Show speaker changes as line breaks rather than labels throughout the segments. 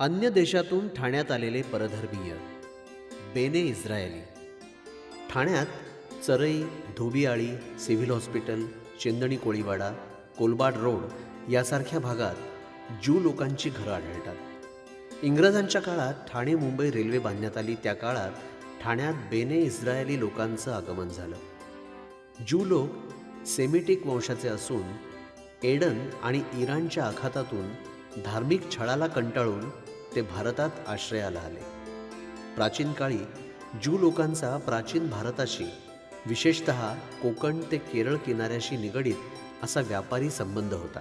अन्य देशातून ठाण्यात आलेले परधर्मीय बेने इस्रायली. ठाण्यात Charai Dhobiali civil hospital Chendani Koliwada Kolbad road यासारख्या भागात ज्यू लोकांची घरं आढळतात. इंग्रजांच्या काळात ठाणे मुंबई रेल्वे बांधण्यात आली त्या काळात ठाण्यात बेने इस्रायली लोकांचं आगमन झालं. ज्यू लोक सेमिटिक वंशाचे असून एडन आणि इराणच्या आखातातून धार्मिक छळाला कंटाळून ते भारतात आश्रयाला आले. प्राचीन काळी ज्यू लोकांचा प्राचीन भारताशी विशेषत कोकण ते केरळ किनाऱ्याशी निगडीत असा व्यापारी संबंध होता.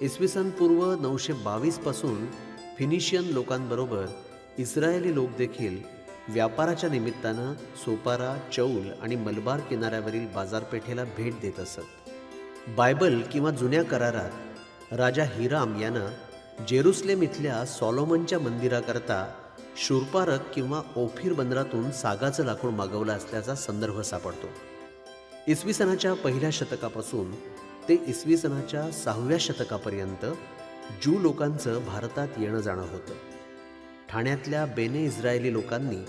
इसवी सन पूर्व नऊशे बावीसपासून फिनिशियन लोकांबरोबर इस्रायली लोक देखील व्यापाराच्या निमित्तानं सोपारा चौल आणि मलबार किनाऱ्यावरील बाजारपेठेला भेट देत असत. बायबल किंवा जुन्या करारात राजा हिराम यानं जेरुसलेम इथल्या सॉलोमनच्या मंदिराकरता शूरपारक किंवा ओफिर बंदरातून सागाचं लाकूड मागवलं असल्याचा संदर्भ सापडतो. इसवी सनाच्या पहिल्या शतकापासून ते इसवी सनाच्या सहाव्या शतकापर्यंत ज्यू लोकांचं भारतात येणं जाणं होतं. ठाण्यातल्या बेने इस्रायली लोकांनी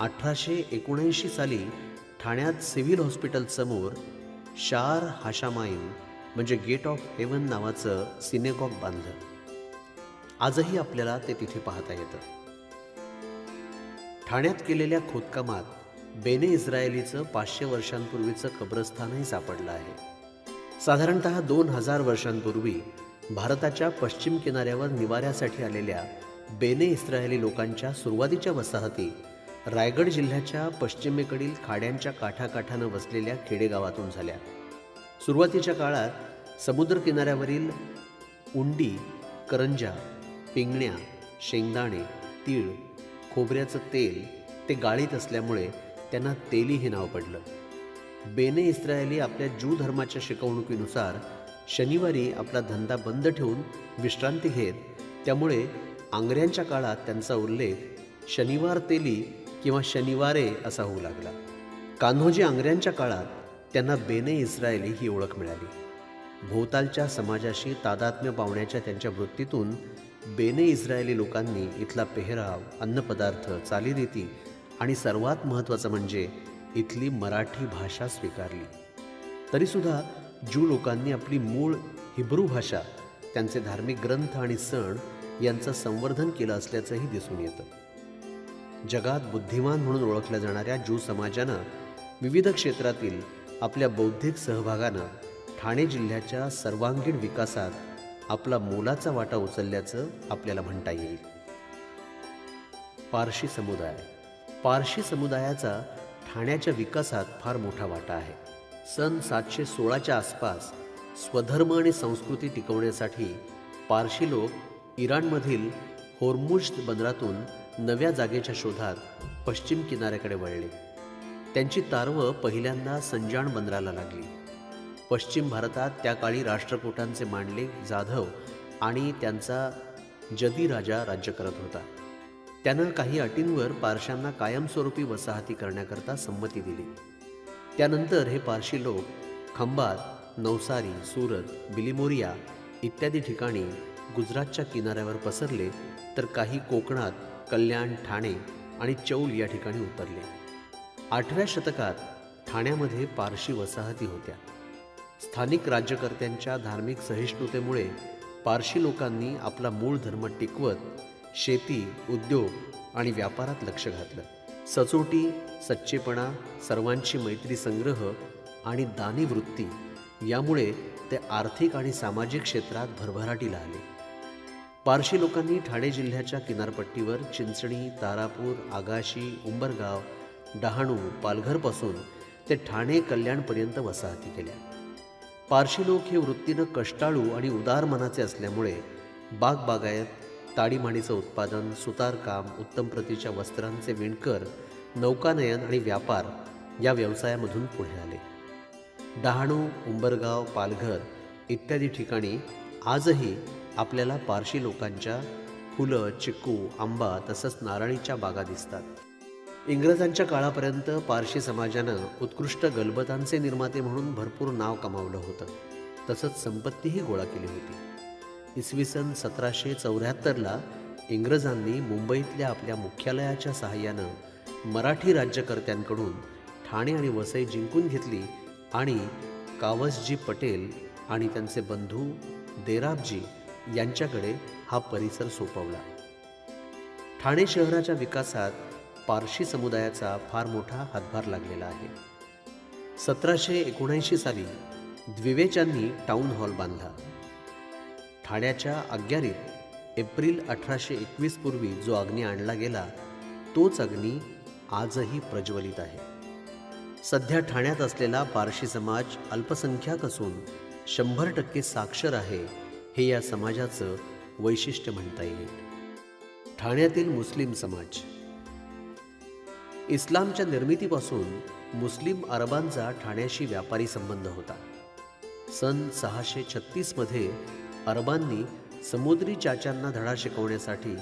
अठराशे एकोणऐंशी साली ठाण्यात सिव्हिल हॉस्पिटलसमोर शार हाशामाईन म्हणजे गेट ऑफ हेवन नावाचं सिनेगॉग बांधलं. आजही आपल्याला ते तिथे पाहता येतं. ठाण्यात केलेल्या खोदकामात बेने इस्रायलीचं पाचशे वर्षांपूर्वीचं कब्रस्थानही सापडलं आहे. साधारणत दोन हजार वर्षांपूर्वी भारताच्या पश्चिम किनाऱ्यावर निवाऱ्यासाठी आलेल्या बेने इस्रायली लोकांच्या सुरुवातीच्या वसाहती रायगड जिल्ह्याच्या पश्चिमेकडील खाड्यांच्या काठाकाठानं वसलेल्या खेडेगावातून झाल्या. सुरुवातीच्या काळात समुद्रकिनाऱ्यावरील उंडी करंजा पिंगण्या शेंगदाणे तीळ खोबऱ्याचं तेल ते गाळीत असल्यामुळे त्यांना तेली हे नाव पडलं. बेने इस्रायली आपल्या ज्यू धर्माच्या शिकवणुकीनुसार शनिवारी आपला धंदा बंद ठेवून विश्रांती घेत त्यामुळे आंगऱ्यांच्या काळात त्यांचा उल्लेख शनिवार तेली किंवा शनिवारे असा होऊ लागला. कान्होजी आंगऱ्यांच्या काळात त्यांना बेने इस्रायली ही ओळख मिळाली. भोवतालच्या समाजाशी तादात्म्य पावण्याच्या त्यांच्या वृत्तीतून बेने इस्रायली लोकांनी इथला पेहराव अन्नपदार्थ चालीरीती आणि सर्वात महत्त्वाचं म्हणजे इथली मराठी भाषा स्वीकारली. तरीसुद्धा ज्यू लोकांनी आपली मूळ हिब्रू भाषा त्यांचे धार्मिक ग्रंथ आणि सण यांचं संवर्धन केलं असल्याचंही दिसून येतं. जगात बुद्धिमान म्हणून ओळखल्या जाणाऱ्या ज्यू समाजानं विविध क्षेत्रातील आपल्या बौद्धिक सहभागानं ठाणे जिल्ह्याच्या सर्वांगीण विकासात आपला मोलाचा वाटा उचलल्याचं आपल्याला म्हणता येईल. पारशी समुदाय. पारशी समुदायाचा ठाण्याच्या विकासात फार मोठा वाटा आहे. सन सातशे सोळाच्या आसपास स्वधर्म आणि संस्कृती टिकवण्यासाठी पारशी लोक इराणमधील होर्मुज बंदरातून नव्या जागेच्या शोधात पश्चिम किनाऱ्याकडे वळले. त्यांची तारवं पहिल्यांदा संजाण बंदराला लागली. पश्चिम भारतात त्या काळी राष्ट्रकूटांचे मांडले जाधव आणि त्यांचा जदी राजा राज्य करत होता. त्यानं काही अटींवर पारशांना कायमस्वरूपी वसाहती करण्याकरता संमती दिली. त्यानंतर हे पारशी लोक खंबात नवसारी सुरत बिलिमोरिया इत्यादी ठिकाणी गुजरातच्या किनाऱ्यावर पसरले तर काही कोकणात कल्याण ठाणे आणि चौल या ठिकाणी उतरले. आठव्या शतकात ठाण्यामध्ये पारशी वसाहती होत्या. स्थानिक राज्यकर्त्यांच्या धार्मिक सहिष्णुतेमुळे पारशी लोकांनी आपला मूळ धर्म टिकवत शेती उद्योग आणि व्यापारात लक्ष घातलं. सचोटी सच्चेपणा सर्वांची मैत्री संग्रह आणि दानी वृत्ती यामुळे ते आर्थिक आणि सामाजिक क्षेत्रात भरभराटीला आले पारशी लोकांनी ठाणे जिल्ह्याच्या किनारपट्टीवर चिंचणी तारापूर आगाशी उंबरगाव डहाणू पालघरपासून ते ठाणे कल्याणपर्यंत वसाहती केल्या. पारशी लोक हे वृत्तीनं कष्टाळू आणि उदार मनाचे असल्यामुळे बाग बागायत ताडीमाडीचं उत्पादन सुतारकाम उत्तम प्रतीच्या वस्त्रांचे विणकर नौकानयन आणि व्यापार या व्यवसायामधून पुढे आले. डहाणू उंबरगाव पालघर इत्यादी ठिकाणी आजही आपल्याला पारशी लोकांच्या फुलं चिकू आंबा तसंच नारळीच्या बागा दिसतात. इंग्रजांच्या काळापर्यंत पारशी समाजानं उत्कृष्ट गलबतांचे निर्माते म्हणून भरपूर नाव कमावलं होतं. तसंच संपत्तीही गोळा केली होती. इसवी सन सतराशे चौऱ्याहत्तरला इंग्रजांनी मुंबईतल्या आपल्या मुख्यालयाच्या सहाय्यानं मराठी राज्यकर्त्यांकडून ठाणे आणि वसई जिंकून घेतली आणि कावसजी पटेल आणि त्यांचे बंधू देराबजी यांच्याकडे हा परिसर सोपवला. ठाणे शहराच्या विकासात पारशी समुदायाचा फार मोठा हातभार लागलेला आहे. सतराशे एकोणऐंशी साली द्विवेचांनी टाउन हॉल बांधला. ठाण्याच्या अग्यारीत एप्रिल अठराशे एकवीस पूर्वी जो अग्नी आणला गेला तोच अग्नी आजही प्रज्वलित आहे. सध्या ठाण्यात असलेला पारशी समाज अल्पसंख्याक असून शंभर टक्के साक्षर आहे हे या समाजाचं वैशिष्ट्य म्हणता येईल. ठाण्यातील मुस्लिम समाज इस्लामच्या निर्मितीपासून मुस्लिम अरबांचा ठाण्याशी व्यापारी संबंध होता. सन सहाशे छत्तीसमध्ये अरबांनी समुद्री चाच्यांना धडा शिकवण्यासाठी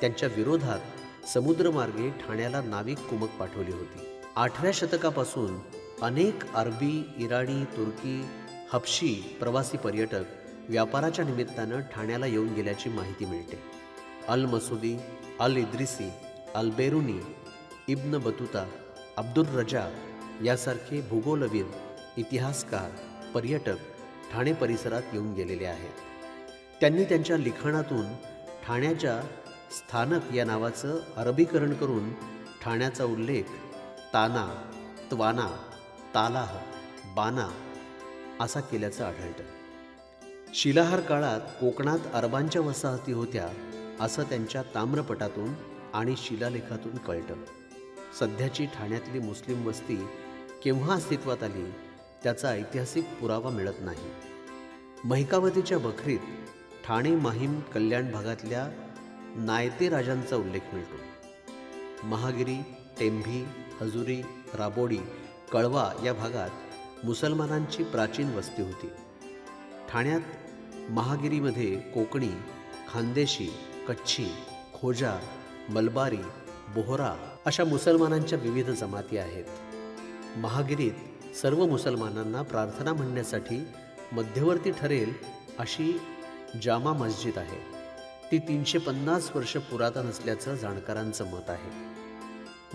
त्यांच्या विरोधात समुद्रमार्गे ठाण्याला नाविक कुमक पाठवली होती. आठव्या शतकापासून अनेक अरबी इराणी तुर्की हपशी प्रवासी पर्यटक व्यापाराच्या निमित्तानं ठाण्याला येऊन गेल्याची माहिती मिळते. अल मसुदी अल इद्रिसी अल बेरुनी इब्न बतुता अब्दुल रजा यासारखे भूगोलवीर इतिहासकार पर्यटक ठाणे परिसरात येऊन गेलेले आहेत. त्यांनी त्यांच्या लिखाणातून ठाण्याच्या स्थानक या नावाचं अरबीकरण करून ठाण्याचा उल्लेख ताना त्वाना तालाह बाना असा केल्याचं आढळतं. शिलाहार काळात कोकणात अरबांच्या वसाहती होत्या असं त्यांच्या ताम्रपटातून आणि शिलालेखातून कळतं. सध्याची ठाण्यातली मुस्लिम वस्ती केव्हा अस्तित्वात आली त्याचा ऐतिहासिक पुरावा मिळत नाही. महिकावतीच्या बखरीत ठाणे माहीम कल्याण भागातल्या नायते राजांचा उल्लेख मिळतो. महागिरी टेंभी हजुरी राबोडी कळवा या भागात मुसलमानांची प्राचीन वस्ती होती. ठाण्यात महागिरीमध्ये कोकणी खानदेशी कच्छी खोजा मलबारी बोहरा अशा मुसलमानांच्या विविध जमाती आहेत. महागिरीत सर्व मुसलमानांना प्रार्थना म्हणण्यासाठी मध्यवर्ती ठरेल अशी जामा मस्जिद आहे. ती तीनशे पन्नास वर्ष पुरातन असल्याचं जाणकारांचं मत आहे.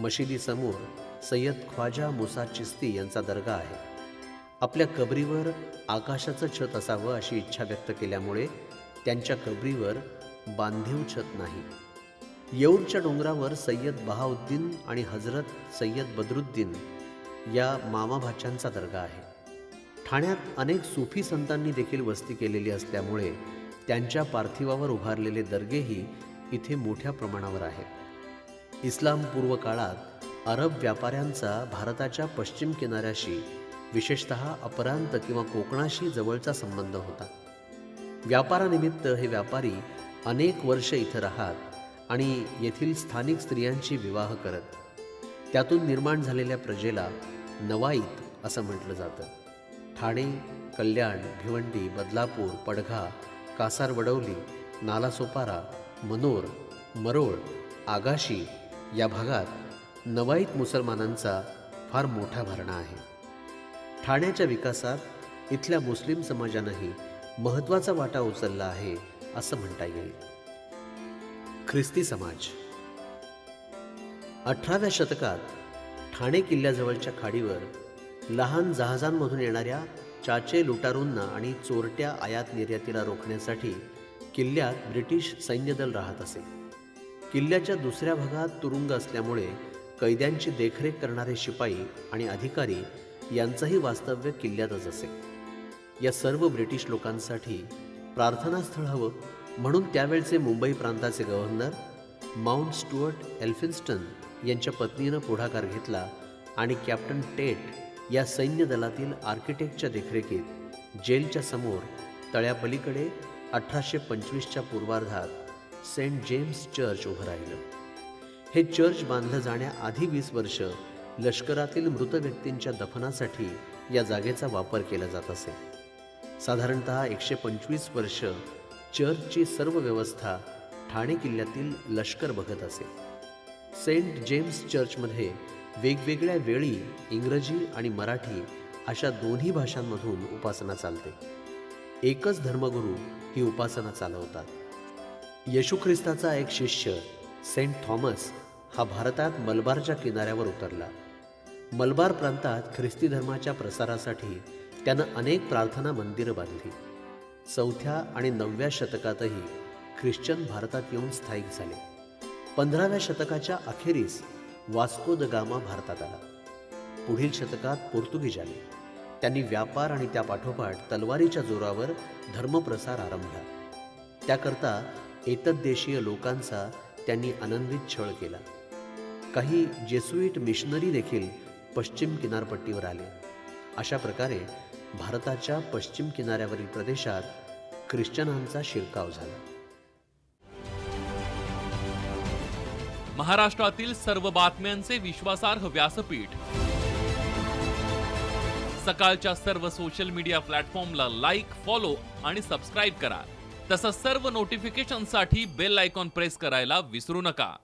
मशिदीसमोर सय्यद ख्वाजा मुसा चिस्ती यांचा दर्गा आहे. आपल्या कबरीवर आकाशाचं छत असावं अशी इच्छा व्यक्त केल्यामुळे त्यांच्या कबरीवर बांधीव छत नाही. येऊरच्या डोंगरावर सय्यद बहाउद्दीन आणि हजरत सय्यद बदरुद्दीन या मामाभाच्यांचा दर्गा आहे. ठाण्यात अनेक सुफी संतांनी देखील वस्ती केलेली असल्यामुळे त्यांच्या पार्थिवावर उभारलेले दर्गेही इथे मोठ्या प्रमाणावर आहेत इस्लाम पूर्व काळात अरब व्यापाऱ्यांचा भारताच्या पश्चिम किनाऱ्याशी विशेषत अपरांत किंवा कोकणाशी जवळचा संबंध होता. व्यापारानिमित्त हे व्यापारी अनेक वर्ष इथं राहत आणि येथील स्थानिक स्त्रियांशी विवाह करत त्यातून निर्माण झालेल्या प्रजेला नवाईत असं म्हटलं जातं. ठाणे कल्याण भिवंडी बदलापूर पडघा कासार वडवली नालासोपारा मनोर मरोळ आगाशी या भागात नवाईत मुसलमानांचा फार मोठा भरणा आहे. ठाण्याच्या विकासात इथल्या मुस्लिम समाजानंही महत्त्वाचा वाटा उचलला आहे असं म्हणता येईल. ख्रिस्ती समाज. अठराव्या शतकात ठाणे किल्ल्याजवळच्या खाडीवर लहान जहाजांमधून येणाऱ्या चाचे लुटारूंना आणि चोरट्या आयात निर्यातीला रोखण्यासाठी किल्ल्यात ब्रिटिश सैन्यदल राहत असे. किल्ल्याच्या दुसऱ्या भागात तुरुंग असल्यामुळे कैद्यांची देखरेख करणारे शिपाई आणि अधिकारी यांचंही वास्तव्य किल्ल्यातच असे. या सर्व ब्रिटिश लोकांसाठी प्रार्थनास्थळ हवं म्हणून त्यावेळचे मुंबई प्रांताचे गव्हर्नर माउंट स्टुअर्ट एल्फिन्स्टन यांच्या पत्नीनं पुढाकार घेतला आणि कॅप्टन टेट या सैन्य दलातील आर्किटेक्टच्या देखरेखीत जेलच्या समोर तळ्यापलीकडे अठराशे पंचवीसच्या पूर्वार्धात सेंट जेम्स चर्च उभं राहिलं. हे चर्च बांधलं जाण्याआधी वीस वर्ष लष्करातील मृत व्यक्तींच्या दफनासाठी या जागेचा वापर केला जात असे. साधारणत एकशे पंचवीस वर्ष चर्चची सर्व व्यवस्था ठाणे किल्ल्यातील लष्कर बघत असे. सेंट जेम्स चर्चमध्ये वेगवेगळ्या वेळी इंग्रजी आणि मराठी अशा दोन्ही भाषांमधून उपासना चालते. एकच धर्मगुरू ही उपासना चालवतात. येशू ख्रिस्ताचा एक शिष्य सेंट थॉमस हा भारतात मलबारच्या किनाऱ्यावर उतरला. मलबार प्रांतात ख्रिस्ती धर्माच्या प्रसारासाठी त्यानं अनेक प्रार्थना मंदिरं बांधली. चौथ्या आणि नवव्या शतकातही ख्रिश्चन भारतात येऊन स्थायिक झाले. पंधराव्या शतकाच्या अखेरीस वास्को द गामा भारतात आला. पुढील शतकात पोर्तुगीज आले. त्यांनी व्यापार आणि त्या पाठोपाठ तलवारीच्या जोरावर धर्मप्रसार आरंभला. त्याकरता एतद्देशीय लोकांचा त्यांनी आनंदित छळ केला. काही जेसुईट मिशनरी देखील पश्चिम किनारपट्टीवर आले. अशा प्रकारे भारताच्या पश्चिम किनाऱ्यावरील प्रदेशात ख्रिश्चनांचा शिरकाव झाला.
महाराष्ट्रातील सर्व बातम्यांचे विश्वासार्ह व्यासपीठ. सकाळच्या सर्व सोशल मीडिया प्लॅटफॉर्मला लाईक फॉलो आणि सबस्क्राईब करा. तसंच सर्व नोटिफिकेशनसाठी बेल आयकॉन प्रेस करायला विसरू नका.